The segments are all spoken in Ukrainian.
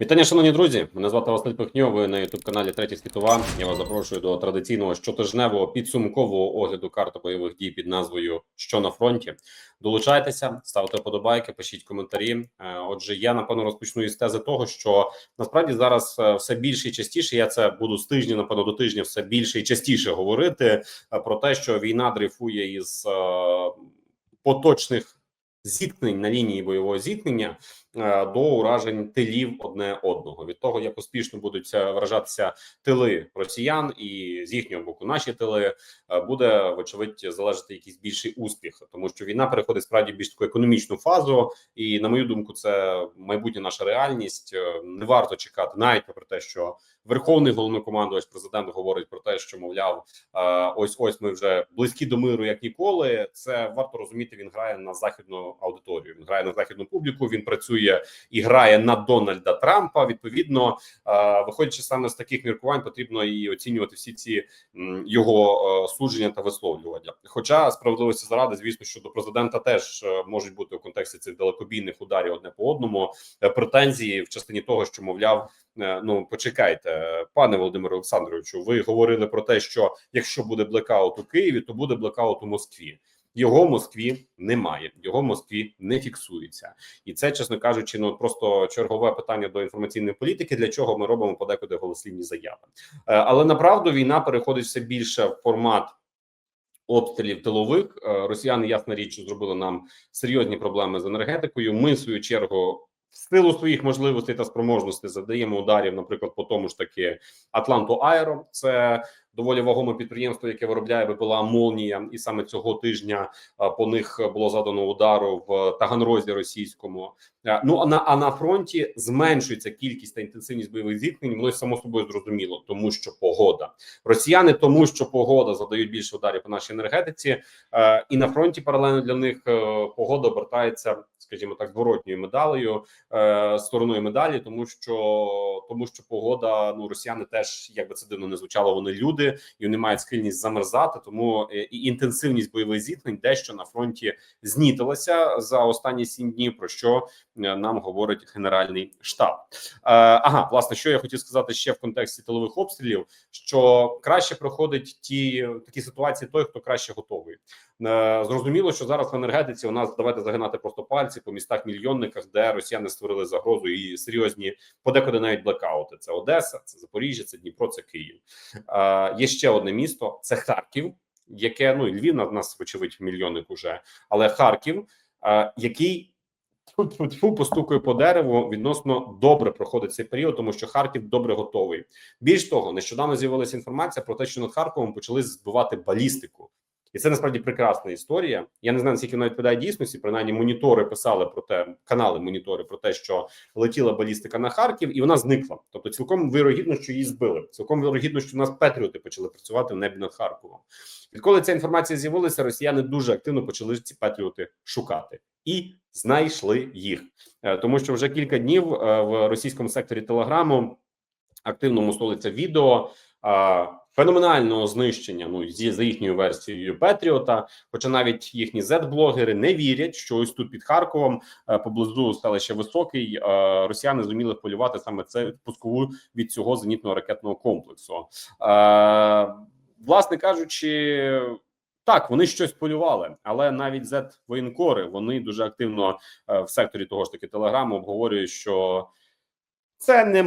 Вітання, шановні друзі. Мене звати Василь Пихньо. Ви на youtube каналі Третя світова. Я вас запрошую до традиційного щотижневого підсумкового огляду карти бойових дій під назвою Що на фронті. Долучайтеся, ставте подобайки, пишіть коментарі. Е, Отже, я напевно розпочну із тези того, що насправді зараз е, все більше і частіше. Я це буду з тижня, напевно, до тижня все більше і частіше говорити е, про те, що війна дрейфує із поточних зіткнень на лінії бойового зіткнення до уражень тилів одне одного від того, як успішно будуть е, вражатися тили росіян, і з їхнього боку наші тили е, буде вочевидь залежати якийсь більший успіх, тому що війна переходить справді більш таку економічну фазу, і на мою думку, це майбутня наша реальність. Е, Не варто чекати, навіть попри те, що верховний головнокомандувач президент говорить про те, що мовляв, е, ось ось ми вже близькі до миру, як ніколи. Це варто розуміти. Він грає на західну аудиторію. Він грає на західну публіку. Він працює і грає на Дональда Трампа. Відповідно, е, виходячи саме з таких міркувань, потрібно і оцінювати всі ці його е, судження та висловлювання. Хоча справедливості заради, звісно, що до президента теж е, можуть бути у контексті цих далекобійних ударів одне по одному претензії в частині того, що мовляв. Ну, почекайте, пане Володимире Олександровичу. Ви говорили про те, що якщо буде блекаут у Києві, то буде блекаут у Москві. Його в Москві немає, його в Москві не фіксується, і це, чесно кажучи, ну просто чергове питання до інформаційної політики. Для чого ми робимо подекуди голослівні заяви? Е, Але направду війна переходить все більше в формат. Обстрілів тилових Е, росіяни, ясна річ, зробили нам серйозні проблеми з енергетикою. Ми в свою чергу в силу своїх можливостей та спроможностей завдаємо ударів, наприклад, по тому ж таки Атланту Аеро. Це доволі вагоме підприємство, яке виробляє БПЛА Молнія, і саме цього тижня по них було задано удару в Таганрозі російському. Ну а на а на фронті зменшується кількість та інтенсивність бойових зіткнень. Воно само собою зрозуміло, тому що погода росіяни, тому що погода задають більше ударів по нашій енергетиці, і на фронті паралельно для них е, погода обертається, скажімо так, зворотньою медалею е, стороною медалі, тому що тому що погода, ну росіяни теж як би це дивно не звучало, вони люди і вони мають схильність замерзати. Тому е, і інтенсивність бойових зіткнень дещо на фронті знітилася за останні сім днів. Про що е, нам говорить генеральний штаб? Е, ага, власне, що я хотів сказати ще в контексті тилових обстрілів: що краще проходить ті такі ситуації, той хто краще готовий. Зрозуміло, що зараз в енергетиці у нас давайте загинати просто пальці по містах мільйонниках, де росіяни створили загрозу і серйозні подекуди навіть блекаути. Це Одеса, це Запоріжжя, це Дніпро, це Київ. Е, Є ще одне місто: це Харків, яке ну і Львів на нас вочевидь мільйонник уже, але Харків, е, який Тьфу, постукає по дереву відносно добре проходить цей період, тому що Харків добре готовий. Більш того, нещодавно з'явилася інформація про те, що над Харковом почали збивати балістику, і це насправді прекрасна історія. Я не знаю, наскільки вона відповідає дійсності. Принаймні, монітори писали про те, канали монітори про те, що летіла балістика на Харків, і вона зникла. Тобто, цілком вирогідно, що її збили. Цілком вирогідно, що у нас Петріоти почали працювати в небі над Харковом. Відколи ця інформація з'явилася, росіяни дуже активно почали ці Петріоти шукати і знайшли їх, Е, тому що вже кілька днів е, в російському секторі Телеграму активно мусолиться відео феноменального знищення. Ну зі за їхньою версією Петріота. Хоча навіть їхні зет-блогери не вірять, що ось тут під Харковом е, поблизу селища Високий е, росіяни зуміли полювати саме це пускову від цього зенітного ракетного комплексу. Е, Власне кажучи. Так, вони щось полювали, але навіть z воєнкори вони дуже активно в секторі того ж таки телеграму обговорюють, що це не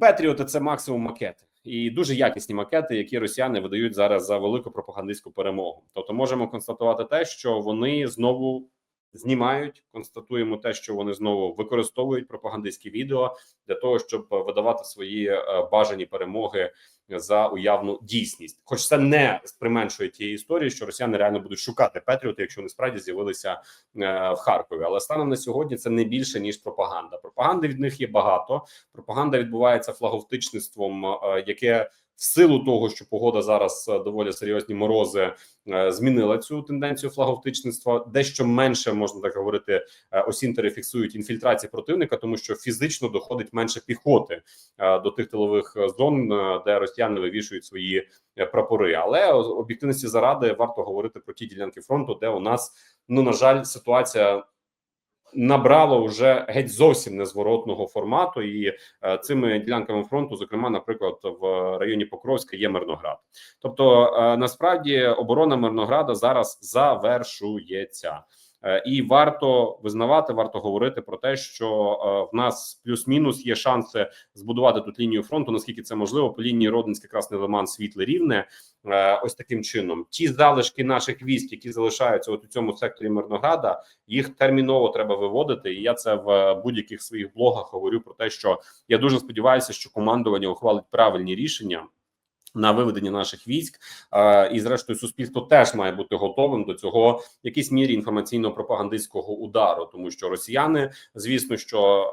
Петріоти, це максимум макети, і дуже якісні макети, які росіяни видають зараз за велику пропагандистську перемогу. Тобто, можемо констатувати те, що вони знову знімають. Констатуємо те, що вони знову використовують пропагандистські відео для того, щоб видавати свої е, бажані перемоги за уявну дійсність, хоч це не применшує тієї історії, що росіяни реально будуть шукати Петріоти, якщо вони справді з'явилися е, в Харкові. Але станом на сьогодні це не більше ніж пропаганда. Пропаганди від них є багато. Пропаганда відбувається флаговтичництвом, е, яке в силу того, що погода зараз е, доволі серйозні морози, е, змінила цю тенденцію флаговтичництва. Дещо менше можна так говорити. е, Осінтери фіксують інфільтрації противника, тому що фізично доходить менше піхоти до тих тилових зон, де росіяни вивішують свої прапори. Але об'єктивності заради варто говорити про ті ділянки фронту, де у нас ну на жаль ситуація набрало вже геть зовсім незворотного формату, і е, цими ділянками фронту, зокрема, наприклад, в районі Покровська є Мирноград. Тобто, е, насправді оборона Мирнограда зараз завершується. Е, І варто визнавати, варто говорити про те, що е, в нас плюс-мінус є шанси збудувати тут лінію фронту, наскільки це можливо, по лінії Родинське, Красний Лиман, Світле Рівне. Е, Ось таким чином. Ті залишки наших військ, які залишаються от у цьому секторі Мирнограда, їх терміново треба виводити. І я це в будь-яких своїх блогах говорю про те, що я дуже сподіваюся, що командування ухвалить правильні рішення. На виведення наших військ і, зрештою, суспільство теж має бути готовим до цього в якійсь мірі інформаційно-пропагандистського удару, тому що росіяни, звісно, що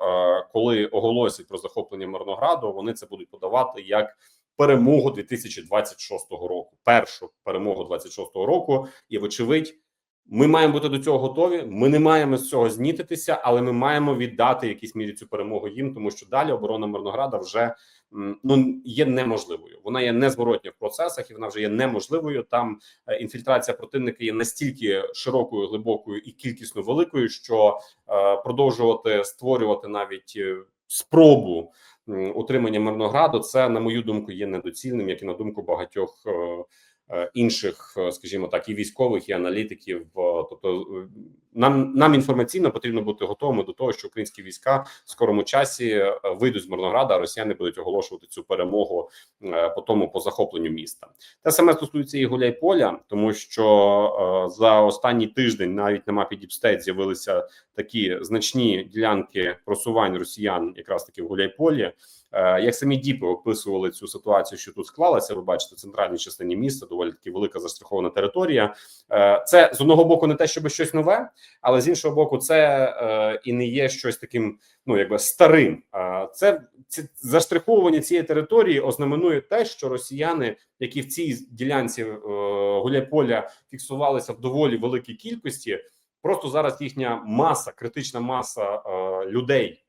коли оголосять про захоплення Мирнограду, вони це будуть подавати як перемогу 2026 року, першу перемогу 26-го року, і вочевидь. Ми маємо бути до цього готові. Ми не маємо з цього знітитися, але ми маємо віддати в якійсь мірі цю перемогу їм, тому що далі оборона Мирнограда вже ну є неможливою. Вона є незворотня в процесах, і вона вже є неможливою. Там е, інфільтрація противника є настільки широкою, глибокою і кількісно великою, що е, продовжувати створювати навіть е, спробу утримання Мирнограду, це на мою думку є недоцільним, як і на думку багатьох. Інших, скажімо так, і військових, і аналітиків, тобто нам нам інформаційно потрібно бути готовими до того, що українські війська в скорому часі е, вийдуть з Мирнограда, а росіяни будуть оголошувати цю перемогу е, по тому по захопленню міста. Те саме стосується і Гуляйполя, тому що е, за останній тиждень навіть на мапі Діпстейт з'явилися такі значні ділянки просувань росіян, якраз таки в Гуляйполі. Як самі діпи описували цю ситуацію, що тут склалася, ви бачите, в центральній частині міста доволі таки велика застрахована територія. Це з одного боку не те, щоб щось нове, але з іншого боку, це е, і не є щось таким, ну якби старим. Це ці заштриховування цієї території ознаменує те, що росіяни, які в цій ділянці е, Гуляйполя фіксувалися в доволі великій кількості, просто зараз їхня маса, критична маса е, людей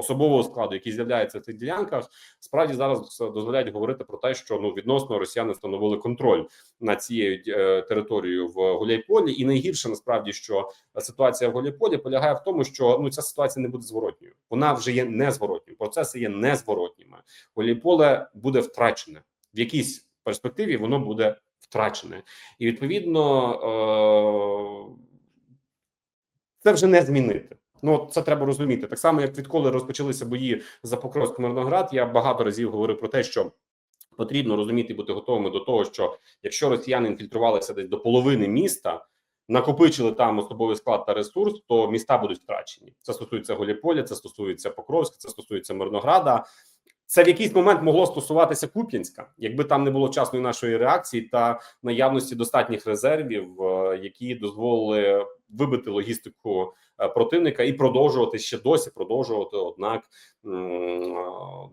особового складу, які з'являються в цих ділянках, справді зараз дозволяють говорити про те, що ну відносно росіяни встановили контроль над цією е, територією в Гуляйполі, і найгірше насправді, що ситуація в Гуляйполі полягає в тому, що ну ця ситуація не буде зворотньою. Вона вже є незворотньою. Процеси є незворотніми. Гуляйполе буде втрачене в якійсь перспективі. Воно буде втрачене, і відповідно е- це вже не змінити. Ну це треба розуміти. Так само, як відколи розпочалися бої за Покровськ Мирноград, я багато разів говорив про те, що потрібно розуміти бути готовими до того, що якщо росіяни інфільтрувалися десь до половини міста, накопичили там особовий склад та ресурс, то міста будуть втрачені. Це стосується Голіполя, це стосується Покровська, це стосується Мирнограда. Це в якийсь момент могло стосуватися Куп'янська, якби там не було вчасної нашої реакції та наявності достатніх резервів, е, які дозволили вибити логістику противника і продовжувати ще досі продовжувати. Однак е,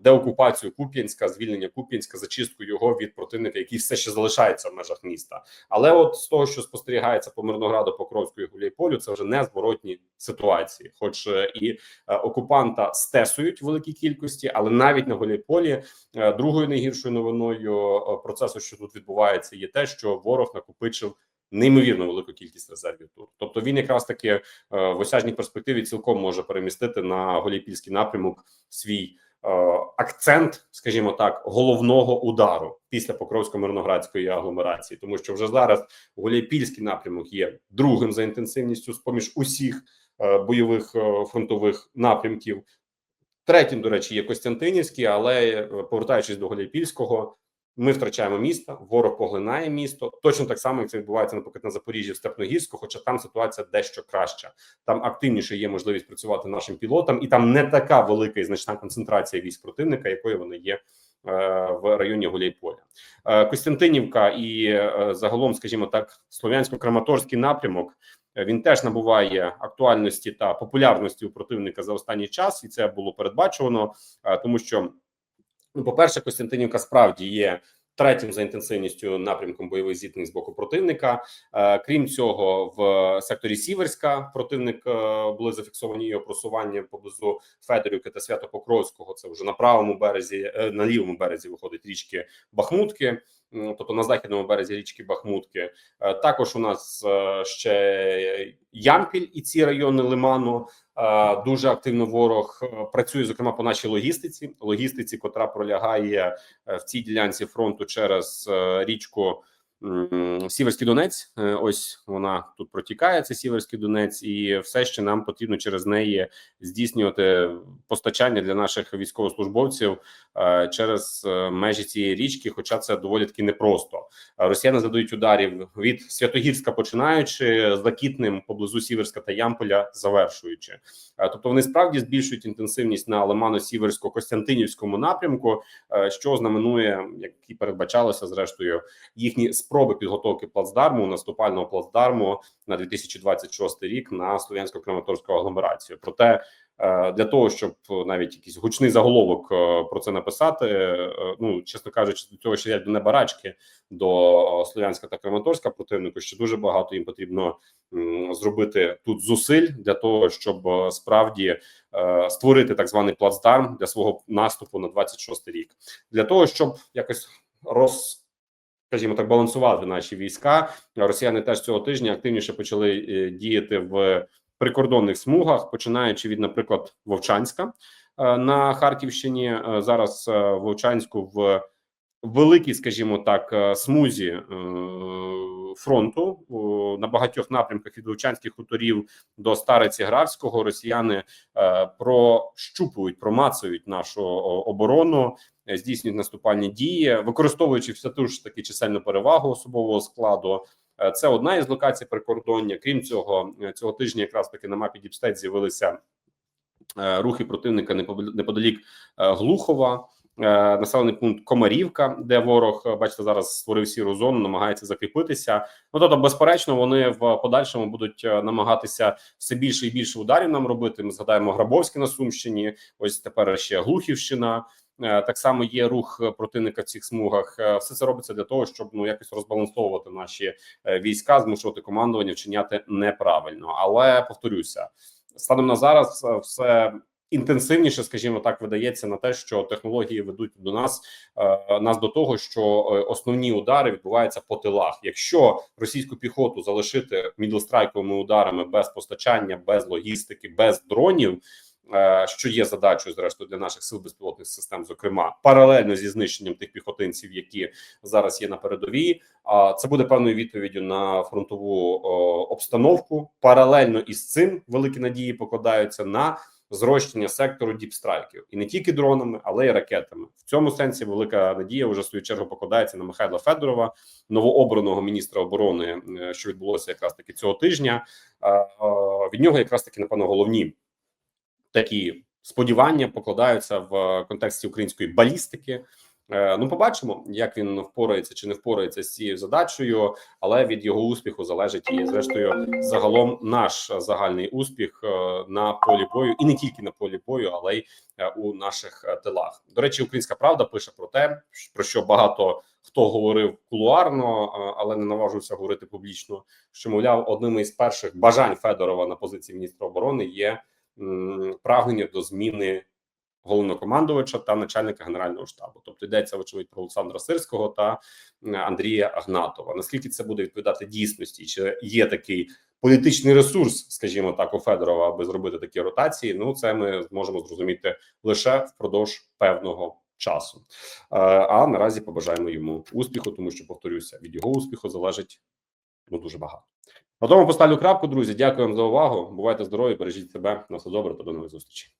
деокупацію Куп'янська, звільнення Куп'янська, зачистку його від противника, який все ще залишається в межах міста. Але от з того, що спостерігається по Мирнограду, Покровську і Гуляйполю, це вже незворотні ситуації, хоч е, і е, окупанта стесують в великій кількості, але навіть на Гуляйполі е, другою найгіршою новиною е, процесу, що тут відбувається, є те, що ворог накопичив. Неймовірно велику кількість резервів тут, тобто він якраз таки е, в осяжній перспективі цілком може перемістити на Голіпільський напрямок свій е, акцент, скажімо так, головного удару після Покровсько-Мирноградської агломерації, тому що вже зараз Гуляйпільський напрямок є другим за інтенсивністю з поміж усіх е, бойових фронтових напрямків. Третім, до речі, є Костянтинівський, але повертаючись до Гуляйпільського, ми втрачаємо місто, ворог поглинає місто. Точно так само, як це відбувається, наприклад, на Запоріжжі в Степногірську, хоча там ситуація дещо краща. Там активніше є можливість працювати нашим пілотам, і там не така велика і значна концентрація військ противника, якою вони є. е, В районі Гуляйполя Е, Костянтинівка і е, загалом, скажімо так, слов'янсько-краматорський напрямок. Він теж набуває актуальності та популярності у противника за останній час, і це було передбачувано, е, тому що Ну, по-перше, Костянтинівка справді є третім за інтенсивністю напрямком бойових зіткнень з боку противника. Е, крім цього, в секторі Сіверська противник е, були зафіксовані його просування поблизу Федорівки та Свято-Покровського. Це вже на правому березі, е, на лівому березі виходить річки Бахмутки. Тобто на західному березі річки Бахмутки, також у нас ще Ямпіль і ці райони Лиману, Дуже активно ворог е, працює, зокрема по нашій логістиці. Логістиці, котра пролягає е, в цій ділянці фронту через е, річку Сіверський Донець. Е, Ось вона тут протікає. Це Сіверський Донець, і все ще нам потрібно через неї здійснювати постачання для наших військовослужбовців е, через е, межі цієї річки. Хоча це доволі таки непросто. Росіяни задають ударів від Святогірська, починаючи з Лакітним поблизу Сіверська та Ямполя, завершуючи. Тобто вони справді збільшують інтенсивність на Лимано-Сіверсько-Костянтинівському напрямку, що знаменує, як і передбачалося, зрештою їхні спроби підготовки плацдарму, наступального плацдарму на 2026 рік на слов'янсько-краматорську агломерацію. Проте е, для того, щоб навіть якийсь гучний заголовок е, про це написати, е, ну чесно кажучи, до цього ще до небарачки до Слов'янська та Краматорська противнику. Ще дуже багато їм потрібно зробити тут зусиль для того, щоб справді створити так званий плацдарм для свого наступу на 26 рік, для того, щоб якось роз скажімо так, балансувати наші війська. Росіяни теж цього тижня активніше почали е, діяти в прикордонних смугах, починаючи від, наприклад, Вовчанська е, на Харківщині. Е, Зараз Вовчанську в великій, скажімо так, смузі фронту на багатьох напрямках від Вовчанських хуторів до Стариці Гравського росіяни прощупують, промацують нашу оборону здійснюють наступальні дії, використовуючи все ту ж таки чисельну перевагу особового складу. Е, Це одна із локацій прикордоння. Крім цього, е, цього тижня якраз таки на мапі Діпстейт з'явилися е, рухи противника неподалік е, Глухова. е, Населений пункт Комарівка, де ворог, е, бачите, зараз створив сіру зону, намагається закріпитися. Ну тобто, безперечно, вони в подальшому будуть е, намагатися все більше і більше ударів нам робити. Ми згадаємо Грабовське на Сумщині. Ось тепер ще Глухівщина. Е, Так само є рух противника в цих смугах. Е, Все це робиться для того, щоб ну якось розбалансовувати наші е, війська, змушувати командування вчиняти неправильно. Але повторюся, станом на зараз все інтенсивніше, скажімо так, видається на те, що технології ведуть до нас нас до того, що основні удари відбуваються по тилах. Якщо російську піхоту залишити мідлстрайковими ударами без постачання, без логістики, без дронів. Е, Що є задачою, зрештою, для наших сил безпілотних систем, зокрема паралельно зі знищенням тих піхотинців, які зараз є на передовій. Це буде певною відповіддю на фронтову обстановку. Паралельно із цим великі надії покладаються на зрощення сектору діпстрайків і не тільки дронами, але й ракетами. В цьому сенсі велика надія вже в свою чергу покладається на Михайла Федорова, новообраного міністра оборони, е, що відбулося якраз таки цього тижня. Е, Від нього якраз таки напевно головні такі сподівання покладаються в контексті української балістики. Е, Ну, побачимо, як він впорається чи не впорається з цією задачею, але від його успіху залежить і, зрештою, загалом наш загальний успіх е, на полі бою, і не тільки на полі бою, але й е, у наших тилах. До речі, Українська Правда пише про те, про що багато хто говорив кулуарно, але не наважився говорити публічно. Що мовляв, одним із перших бажань Федорова на позиції міністра оборони є прагнення до зміни головнокомандувача та начальника генерального штабу. Тобто йдеться вочевидь про Олександра Сирського та Андрія Агнатова. Наскільки це буде відповідати дійсності? Чи є такий політичний ресурс, скажімо так, у Федорова, аби зробити такі ротації? Ну це ми зможемо зрозуміти лише впродовж певного часу. Е, А наразі побажаємо йому успіху, тому що повторюся, від його успіху залежить ну дуже багато. На тому поставлю крапку, друзі. Дякую вам за увагу. Бувайте здорові, бережіть себе. На все добре та до нових зустрічей.